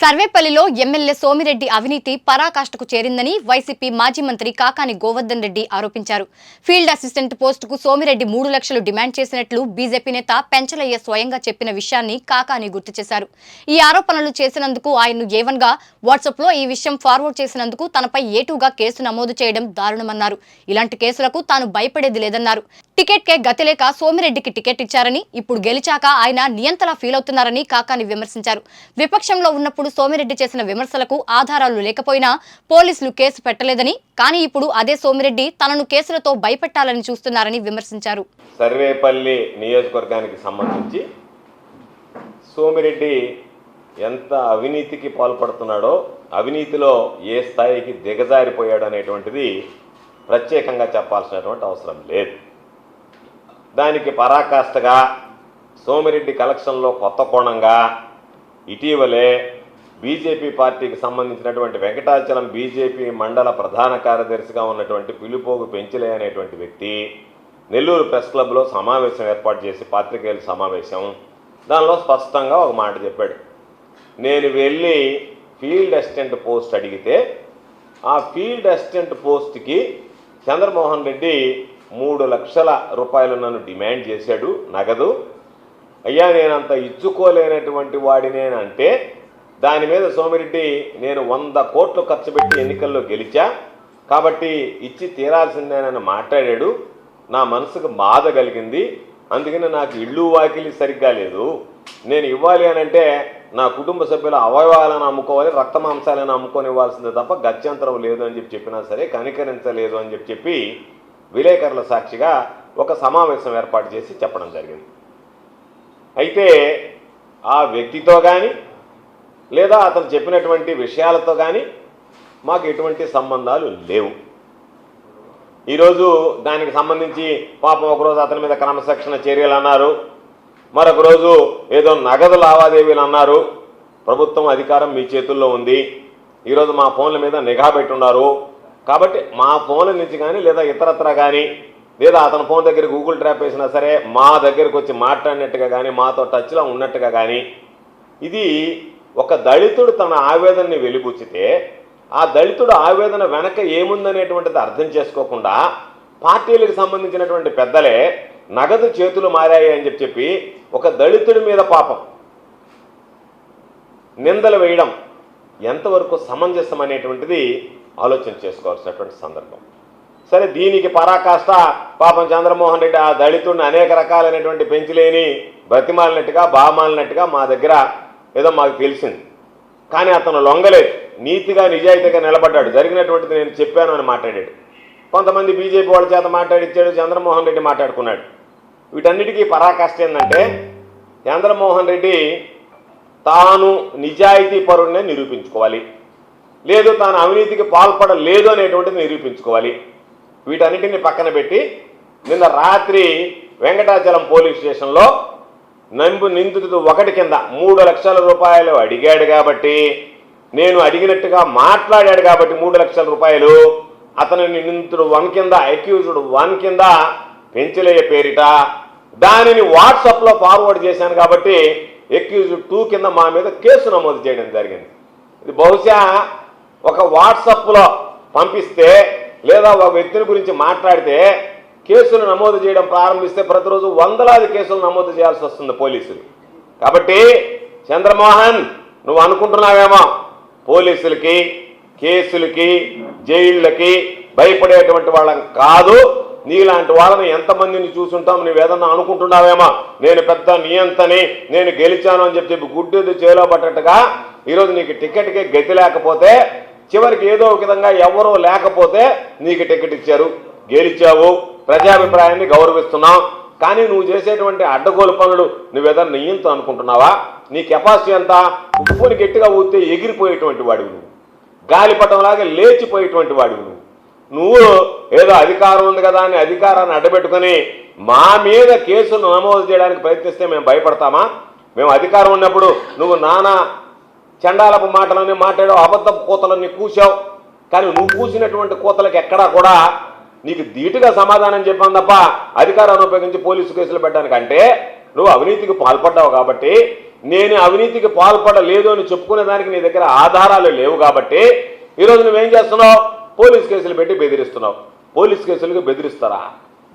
సర్వేపల్లిలో MLA Somireddy అవినీతి పరాకాష్ఠకు చేరిందని YCP మాజీ మంత్రి కాకాని గోవర్ధన్ రెడ్డి ఆరోపించారు. ఫీల్డ్ అసిస్టెంట్ పోస్టుకు సోమిరెడ్డి మూడు లక్షలు డిమాండ్ చేసినట్లు బీజేపీ నేత పెంచలయ్య స్వయంగా చెప్పిన విషయాన్ని కాకాని గుర్తు చేశారు. ఈ ఆరోపణలు చేసినందుకు ఆయన్ను ఏవన్గా వాట్సాప్లో ఈ విషయం ఫార్వర్డ్ చేసినందుకు తనపై ఏటుగా కేసు నమోదు చేయడం దారుణమన్నారు. ఇలాంటి కేసులకు తాను భయపడేది లేదన్నారు. టికెట్కే గతిలేక సోమిరెడ్డికి టికెట్ ఇచ్చారని ఇప్పుడు గెలిచాక ఆయన నియంతలా ఫీల్ అవుతున్నారని కాకాని విమర్శించారు. విపక్షంలో ఉన్నప్పుడు సోమిరెడ్డి చేసిన విమర్శలకు ఆధారాలు లేకపోయినా పోలీసులు కేసు పెట్టలేదని కానీ ఇప్పుడు అదే సోమిరెడ్డి తనను కేసులతో భయపెట్టాలని చూస్తున్నారని విమర్శించారు. సర్వేపల్లి నియోజకవర్గానికి సంబంధించి సోమిరెడ్డి ఎంత అవినీతికి పాల్పడుతున్నాడో అవినీతిలో ఏ స్థాయికి దిగజారిపోయాడు అనేటువంటిది ప్రత్యేకంగా చెప్పాల్సినటువంటి అవసరం లేదు. దానికి పరాకాష్ఠగా సోమిరెడ్డి కలెక్షన్లో కొత్త కోణంగా ఇటీవలే బీజేపీ పార్టీకి సంబంధించినటువంటి వెంకటాచలం బీజేపీ మండల ప్రధాన కార్యదర్శిగా ఉన్నటువంటి పిలుపోగు పెంచలే అనేటువంటి వ్యక్తి నెల్లూరు ప్రెస్ క్లబ్లో సమావేశం ఏర్పాటు చేసి పాత్రికేయుల సమావేశం దానిలో స్పష్టంగా ఒక మాట చెప్పాడు. నేను వెళ్ళి ఫీల్డ్ అసిస్టెంట్ పోస్ట్ అడిగితే ఆ ఫీల్డ్ అసిస్టెంట్ పోస్ట్కి చంద్రమోహన్ రెడ్డి మూడు లక్షల రూపాయలు నన్ను డిమాండ్ చేశాడు నగదు. అయ్యా నేనంత ఇచ్చుకోలేనటువంటి వాడినేనంటే దాని మీద సోమిరెడ్డి నేను వంద కోట్లు ఖర్చు పెట్టి ఎన్నికల్లో గెలిచా. కాబట్టి ఇచ్చి తీరాల్సిందేనని మాట్లాడాడు. నా మనసుకు బాధ కలిగింది. అందుకని నాకు ఇళ్ళు వాకిలి సరిగ్గా లేదు. నేను ఇవ్వాలి అని అంటే నా కుటుంబ సభ్యుల అవయవాలను అమ్ముకోవాలి రక్త మాంసాలను అమ్ముకొని ఇవ్వాల్సిందే తప్ప గత్యంతరం లేదు అని చెప్పి చెప్పినా సరే కనికరించలేదు అని చెప్పి చెప్పి విలేకరుల సాక్షిగా ఒక సమావేశం ఏర్పాటు చేసి చెప్పడం జరిగింది. అయితే ఆ వ్యక్తితో కానీ లేదా అతను చెప్పినటువంటి విషయాలతో కానీ మాకు ఎటువంటి సంబంధాలు లేవు. ఈరోజు దానికి సంబంధించి పాపం ఒకరోజు అతని మీద క్రమశిక్షణ చర్యలు అన్నారు. మరొక రోజు ఏదో నగదు లావాదేవీలు అన్నారు. ప్రభుత్వం అధికారం మీ చేతుల్లో ఉంది. ఈరోజు మా ఫోన్ల మీద నిఘా పెట్టున్నారు. కాబట్టి మా ఫోన్ల నుంచి కానీ లేదా ఇతరత్ర కానీ లేదా అతని ఫోన్ దగ్గర గూగుల్ ట్రాప్ వేసినా సరే మా దగ్గరకు వచ్చి మాట్లాడినట్టుగా కానీ మాతో టచ్లో ఉన్నట్టుగా కానీ ఇది ఒక దళితుడు తన ఆవేదనని వెలిబుచ్చితే ఆ దళితుడు ఆవేదన వెనక ఏముందనేటువంటిది అర్థం చేసుకోకుండా పార్టీలకు సంబంధించినటువంటి పెద్దలే నగదు చేతులు మారాయి అని చెప్పి చెప్పి ఒక దళితుడి మీద పాపం నిందలు వేయడం ఎంతవరకు సమంజసం అనేటువంటిది ఆలోచన చేసుకోవాల్సినటువంటి సందర్భం. సరే దీనికి పరాకాష్ట పాపం చంద్రమోహన్ రెడ్డి ఆ దళితుడిని అనేక రకాలైనటువంటి పెంచిలేని బ్రతిమాలినట్టుగా బామాలినట్టుగా మా దగ్గర ఏదో మాకు తెలిసింది. కానీ అతను లొంగలేదు. నీతిగా నిజాయితీగా నిలబడ్డాడు. జరిగినటువంటిది నేను చెప్పాను అని మాట్లాడాడు. కొంతమంది బీజేపీ వాళ్ళ చేత మాట్లాడిచ్చాడు చంద్రమోహన్ రెడ్డి మాట్లాడుకున్నాడు. వీటన్నిటికీ పరాకాష్ట ఏంటంటే చంద్రమోహన్ రెడ్డి తాను నిజాయితీ పరుడినే నిరూపించుకోవాలి. లేదు తాను అవినీతికి పాల్పడలేదు అనేటువంటిది నిరూపించుకోవాలి. వీటన్నిటిని పక్కన పెట్టి నిన్న రాత్రి వెంకటాచలం పోలీస్ స్టేషన్లో నంబు నిందితుడు ఒకటి కింద మూడు లక్షల రూపాయలు అడిగాడు కాబట్టి నేను అడిగినట్టుగా మాట్లాడాడు కాబట్టి మూడు లక్షల రూపాయలు. అతను నిందితుడు వన్ కింద అక్యూజ్డ్ వన్ కింద పెంచలేయ పేరిట దానిని వాట్సాప్లో ఫార్వర్డ్ చేశాను కాబట్టి ఎక్యూజ్డ్ టూ కింద మా మీద కేసు నమోదు చేయడం జరిగింది. ఇది బహుశా ఒక వాట్సప్లో పంపిస్తే లేదా ఒక వ్యక్తిని గురించి మాట్లాడితే కేసులు నమోదు చేయడం ప్రారంభిస్తే ప్రతిరోజు వందలాది కేసులు నమోదు చేయాల్సి వస్తుంది పోలీసులు. కాబట్టి చంద్రమోహన్ నువ్వు అనుకుంటున్నావేమో? పోలీసులకి కేసులకి జైళ్ళకి భయపడేటువంటి వాళ్ళం కాదు. నీలాంటి వాళ్ళని ఎంతమందిని చూసుంటాం? నువ్వేదన్నా అనుకుంటున్నావేమో? నేను పెద్ద నియంతని నేను గెలిచాను అని చెప్పి గుడ్డు చేలో పట్టట్టుగా ఈరోజు నీకు టికెట్కి గతి లేకపోతే చివరికి ఏదో ఒక విధంగా ఎవరో లేకపోతే నీకు టికెట్ ఇచ్చారు. గెలిచావు. ప్రజాభిప్రాయాన్ని గౌరవిస్తున్నాం. కానీ నువ్వు చేసేటువంటి అడ్డగోలు పనులు నువ్వేదో నెయ్యంతో అనుకుంటున్నావా? నీ కెపాసిటీ అంతా ఉప్పుని గట్టిగా ఊతే ఎగిరిపోయేటువంటి వాడివి నువ్వు. గాలిపటంలాగా లేచిపోయేటువంటి వాడివి నువ్వు. నువ్వు ఏదో అధికారం ఉంది కదా అని అధికారాన్ని అడ్డబెట్టుకొని మా మీద కేసును నమోదు చేయడానికి ప్రయత్నిస్తే మేము భయపడతామా? మేము అధికారం ఉన్నప్పుడు నువ్వు నానా చండాలపు మాటలన్నీ మాట్లాడావు అబద్ధపు కూతలన్నీ కూసావు కానీ నువ్వు కూసినటువంటి కూతలకు ఎక్కడా కూడా నీకు ధీటుగా సమాధానం చెప్పాను తప్ప అధికారాన్ని ఉపయోగించి పోలీసు కేసులు పెట్టడానికి అంటే నువ్వు అవినీతికి పాల్పడ్డావు కాబట్టి నేను అవినీతికి పాల్పడలేదు అని చెప్పుకునే దానికి నీ దగ్గర ఆధారాలు లేవు కాబట్టి ఈరోజు నువ్వేం చేస్తున్నావు? పోలీస్ కేసులు పెట్టి బెదిరిస్తున్నావు. పోలీస్ కేసులకు బెదిరిస్తారా?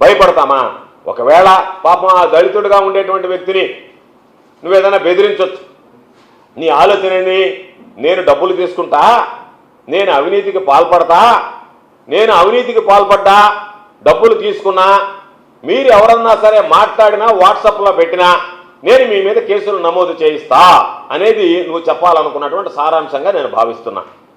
భయపడతామా? ఒకవేళ పాపం ఆ దళితుడిగా ఉండేటువంటి వ్యక్తిని నువ్వేదైనా బెదిరించవచ్చు నీ ఆలోచనని నేను డబ్బులు తీసుకుంటా నేను అవినీతికి పాల్పడతా నేను అవినీతికి పాల్పడ్డా డబ్బులు తీసుకున్నా మీరు ఎవరన్నా సరే మాట్లాడినా వాట్సాప్లో పెట్టినా నేను మీ మీద కేసులు నమోదు చేయిస్తా అనేది నువ్వు చెప్పాలనుకున్నటువంటి సారాంశంగా నేను భావిస్తున్నా.